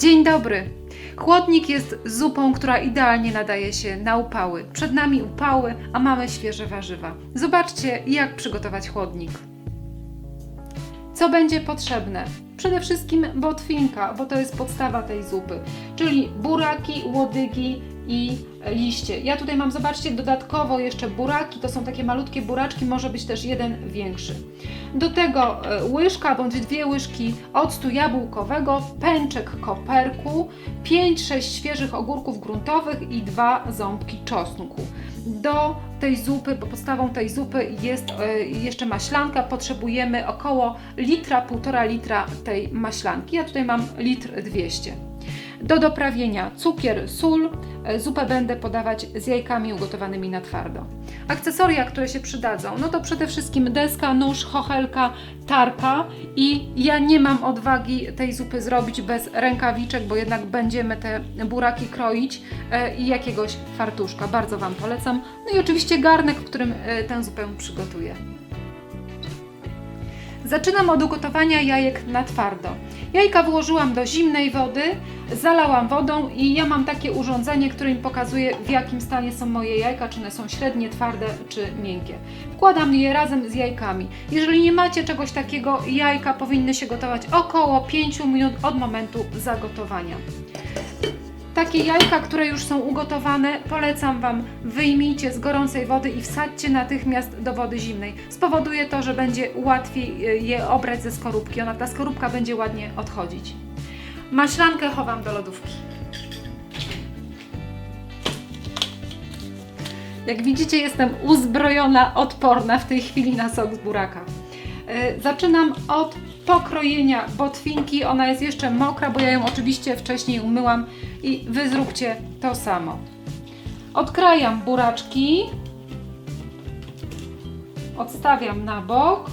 Dzień dobry! Chłodnik jest zupą, która idealnie nadaje się na upały. Przed nami upały, a mamy świeże warzywa. Zobaczcie, jak przygotować chłodnik. Co będzie potrzebne? Przede wszystkim botwinka, bo to jest podstawa tej zupy, czyli buraki, łodygi i liście. Ja tutaj mam, zobaczcie, dodatkowo jeszcze buraki, to są takie malutkie buraczki, może być też jeden większy. Do tego e, łyżka bądź dwie łyżki octu jabłkowego, pęczek koperku, 5-6 świeżych ogórków gruntowych i dwa ząbki czosnku. Do tej zupy, bo podstawą tej zupy jest e, jeszcze maślanka, potrzebujemy około litra, półtora litra tej maślanki. Ja tutaj mam litr 200. Do doprawienia cukier, sól. E, Zupę będę podawać z jajkami ugotowanymi na twardo. Akcesoria, które się przydadzą, no to przede wszystkim deska, nóż, chochelka, tarka i ja nie mam odwagi tej zupy zrobić bez rękawiczek, bo jednak będziemy te buraki kroić e, i jakiegoś fartuszka. Bardzo Wam polecam. No i oczywiście garnek, w którym e, tę zupę przygotuję. Zaczynam od ugotowania jajek na twardo. Jajka włożyłam do zimnej wody, zalałam wodą i ja mam takie urządzenie, które mi pokazuje w jakim stanie są moje jajka, czy one są średnie, twarde czy miękkie. Wkładam je razem z jajkami. Jeżeli nie macie czegoś takiego, jajka powinny się gotować około 5 minut od momentu zagotowania. Takie jajka, które już są ugotowane, polecam Wam wyjmijcie z gorącej wody i wsadźcie natychmiast do wody zimnej. Spowoduje to, że będzie łatwiej e, je obrać ze skorupki. Ona, ta skorupka będzie ładnie odchodzić. Maślankę chowam do lodówki. Jak widzicie, jestem uzbrojona, odporna w tej chwili na sok z buraka. E, Zaczynam od pokrojenia botwinki. Ona jest jeszcze mokra, bo ja ją oczywiście wcześniej umyłam i wy zróbcie to samo. Odkrajam buraczki. Odstawiam na bok.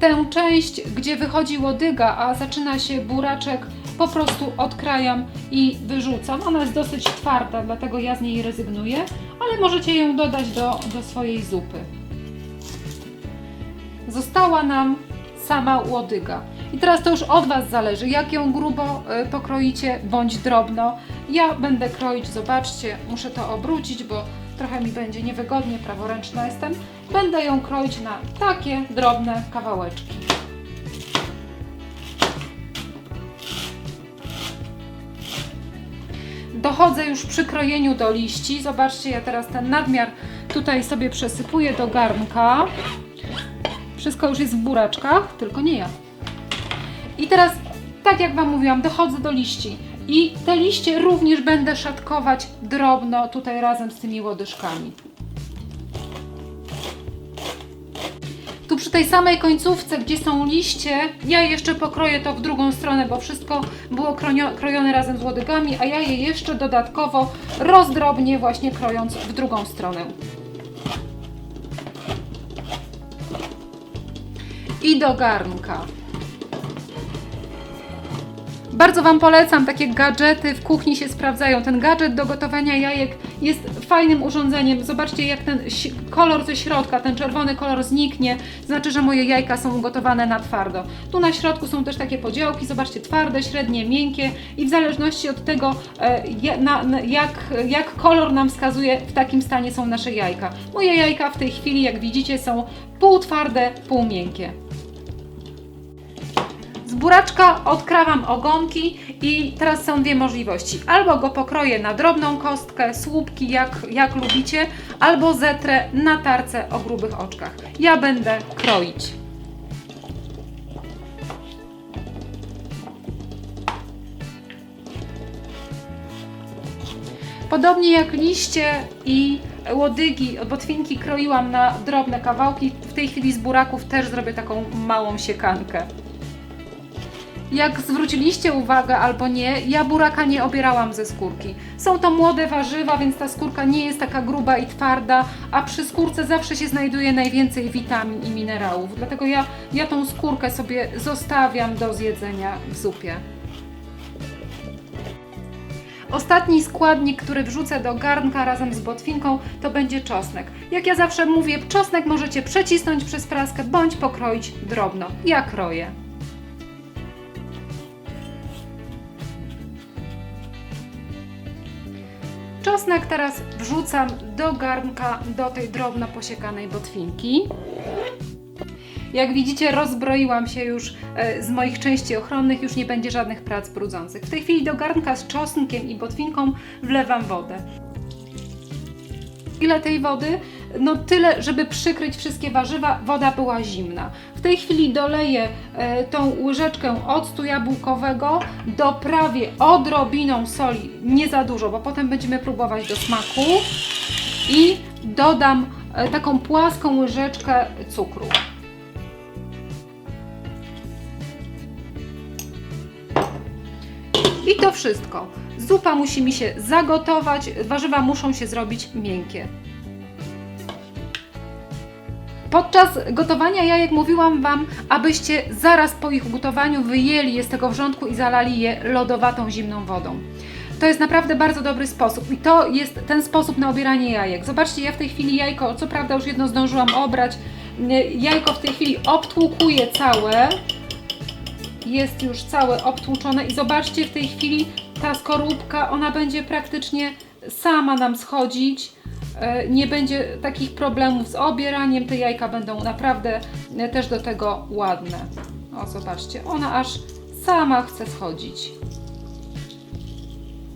Tę część, gdzie wychodzi łodyga, a zaczyna się buraczek, po prostu odkrajam i wyrzucam. Ona jest dosyć twarda, dlatego ja z niej rezygnuję, ale możecie ją dodać do, do swojej zupy została nam sama łodyga. I teraz to już od Was zależy, jak ją grubo y, pokroicie bądź drobno. Ja będę kroić, zobaczcie, muszę to obrócić, bo trochę mi będzie niewygodnie, praworęczna jestem. Będę ją kroić na takie drobne kawałeczki. Dochodzę już przy krojeniu do liści. Zobaczcie, ja teraz ten nadmiar tutaj sobie przesypuję do garnka. Wszystko już jest w buraczkach, tylko nie ja. I teraz, tak jak Wam mówiłam, dochodzę do liści. I te liście również będę szatkować drobno tutaj razem z tymi łodyżkami. Tu przy tej samej końcówce, gdzie są liście, ja jeszcze pokroję to w drugą stronę, bo wszystko było krojone razem z łodygami, a ja je jeszcze dodatkowo rozdrobnię właśnie krojąc w drugą stronę. i do garnka. Bardzo Wam polecam, takie gadżety w kuchni się sprawdzają. Ten gadżet do gotowania jajek jest fajnym urządzeniem. Zobaczcie, jak ten kolor ze środka, ten czerwony kolor zniknie. Znaczy, że moje jajka są ugotowane na twardo. Tu na środku są też takie podziałki. Zobaczcie, twarde, średnie, miękkie i w zależności od tego, e, jak, jak kolor nam wskazuje, w takim stanie są nasze jajka. Moje jajka w tej chwili, jak widzicie, są pół twarde, pół miękkie. Z buraczka odkrawam ogonki i teraz są dwie możliwości. Albo go pokroję na drobną kostkę, słupki jak, jak lubicie, albo zetrę na tarce o grubych oczkach. Ja będę kroić. Podobnie jak liście i łodygi, botwinki kroiłam na drobne kawałki, w tej chwili z buraków też zrobię taką małą siekankę. Jak zwróciliście uwagę albo nie, ja buraka nie obierałam ze skórki. Są to młode warzywa, więc ta skórka nie jest taka gruba i twarda, a przy skórce zawsze się znajduje najwięcej witamin i minerałów. Dlatego ja, ja tą skórkę sobie zostawiam do zjedzenia w zupie. Ostatni składnik, który wrzucę do garnka razem z botwinką, to będzie czosnek. Jak ja zawsze mówię, czosnek możecie przecisnąć przez praskę bądź pokroić drobno. Ja kroję. Czosnek teraz wrzucam do garnka, do tej drobno posiekanej botwinki. Jak widzicie, rozbroiłam się już e, z moich części ochronnych, już nie będzie żadnych prac brudzących. W tej chwili do garnka z czosnkiem i botwinką wlewam wodę. Ile tej wody? No tyle, żeby przykryć wszystkie warzywa, woda była zimna. W tej chwili doleję e, tą łyżeczkę octu jabłkowego, doprawię odrobiną soli, nie za dużo, bo potem będziemy próbować do smaku i dodam e, taką płaską łyżeczkę cukru. I to wszystko. Zupa musi mi się zagotować, warzywa muszą się zrobić miękkie. Podczas gotowania jajek mówiłam Wam, abyście zaraz po ich ugotowaniu wyjęli je z tego wrzątku i zalali je lodowatą, zimną wodą. To jest naprawdę bardzo dobry sposób i to jest ten sposób na obieranie jajek. Zobaczcie, ja w tej chwili jajko, co prawda już jedno zdążyłam obrać, jajko w tej chwili obtłukuję całe, jest już całe obtłuczone i zobaczcie w tej chwili ta skorupka, ona będzie praktycznie sama nam schodzić. E, Nie będzie takich problemów z obieraniem, te jajka będą naprawdę e, też do tego ładne. O, zobaczcie, ona aż sama chce schodzić.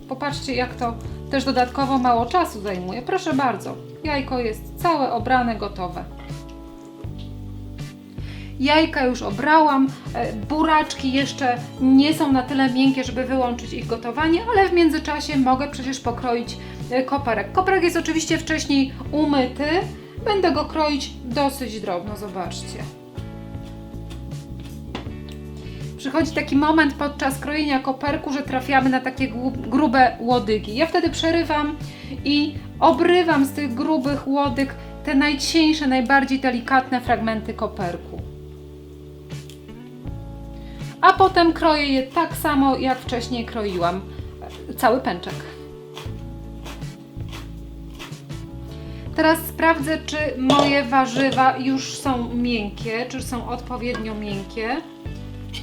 Popatrzcie, jak to też dodatkowo mało czasu zajmuje. Proszę bardzo, jajko jest całe obrane, gotowe. Jajka już obrałam, e, buraczki jeszcze nie są na tyle miękkie, żeby wyłączyć ich gotowanie, ale w międzyczasie mogę przecież pokroić e, koperek. Koperek jest oczywiście wcześniej umyty, będę go kroić dosyć drobno, zobaczcie. Przychodzi taki moment podczas krojenia koperku, że trafiamy na takie gru- grube łodygi. Ja wtedy przerywam i obrywam z tych grubych łodyg te najcieńsze, najbardziej delikatne fragmenty koperku a potem kroję je tak samo, jak wcześniej kroiłam cały pęczek. Teraz sprawdzę, czy moje warzywa już są miękkie, czy są odpowiednio miękkie.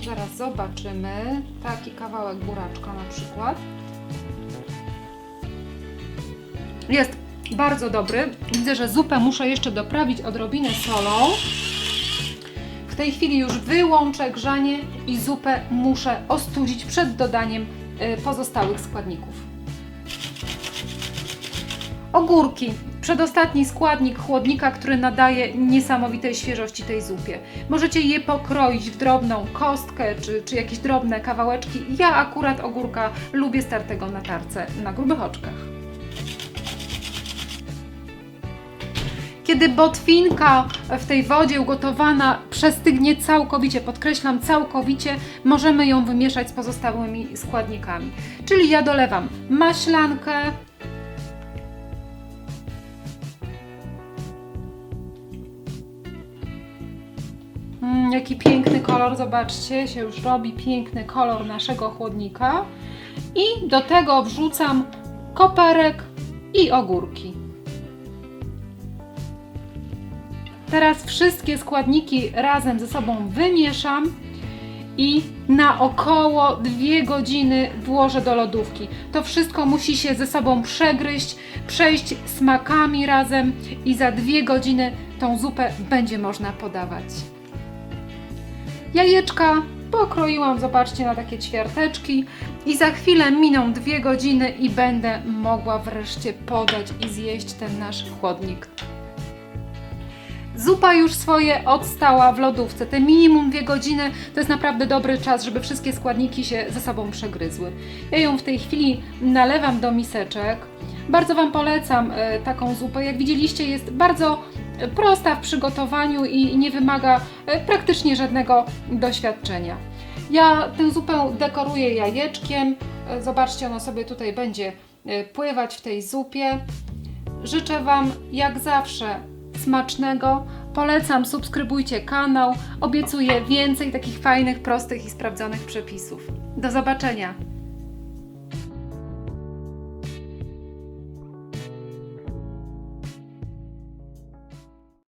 Zaraz zobaczymy. Taki kawałek buraczka na przykład. Jest bardzo dobry. Widzę, że zupę muszę jeszcze doprawić odrobinę solą. Tej chwili już wyłączę grzanie i zupę muszę ostudzić przed dodaniem y, pozostałych składników. Ogórki. Przedostatni składnik chłodnika, który nadaje niesamowitej świeżości tej zupie. Możecie je pokroić w drobną kostkę czy, czy jakieś drobne kawałeczki. Ja akurat ogórka lubię startego na tarce na grubych oczkach. Kiedy botwinka w tej wodzie ugotowana przestygnie całkowicie, podkreślam całkowicie, możemy ją wymieszać z pozostałymi składnikami. Czyli ja dolewam maślankę, Mm, jaki piękny kolor, zobaczcie, się już robi piękny kolor naszego chłodnika. I do tego wrzucam koperek i ogórki. Teraz wszystkie składniki razem ze sobą wymieszam i na około 2 godziny włożę do lodówki. To wszystko musi się ze sobą przegryźć, przejść smakami razem i za 2 godziny tą zupę będzie można podawać. Jajeczka pokroiłam, zobaczcie, na takie ćwiarteczki i za chwilę miną 2 godziny i będę mogła wreszcie podać i zjeść ten nasz chłodnik. Zupa już swoje odstała w lodówce. Te minimum 2 godziny to jest naprawdę dobry czas, żeby wszystkie składniki się ze sobą przegryzły. Ja ją w tej chwili nalewam do miseczek. Bardzo Wam polecam e, taką zupę. Jak widzieliście, jest bardzo e, prosta w przygotowaniu i nie wymaga e, praktycznie żadnego doświadczenia. Ja tę zupę dekoruję jajeczkiem. Zobaczcie, ono sobie tutaj będzie pływać w tej zupie. Życzę Wam jak zawsze smacznego. Polecam, subskrybujcie kanał. Obiecuję więcej takich fajnych, prostych i sprawdzonych przepisów. Do zobaczenia!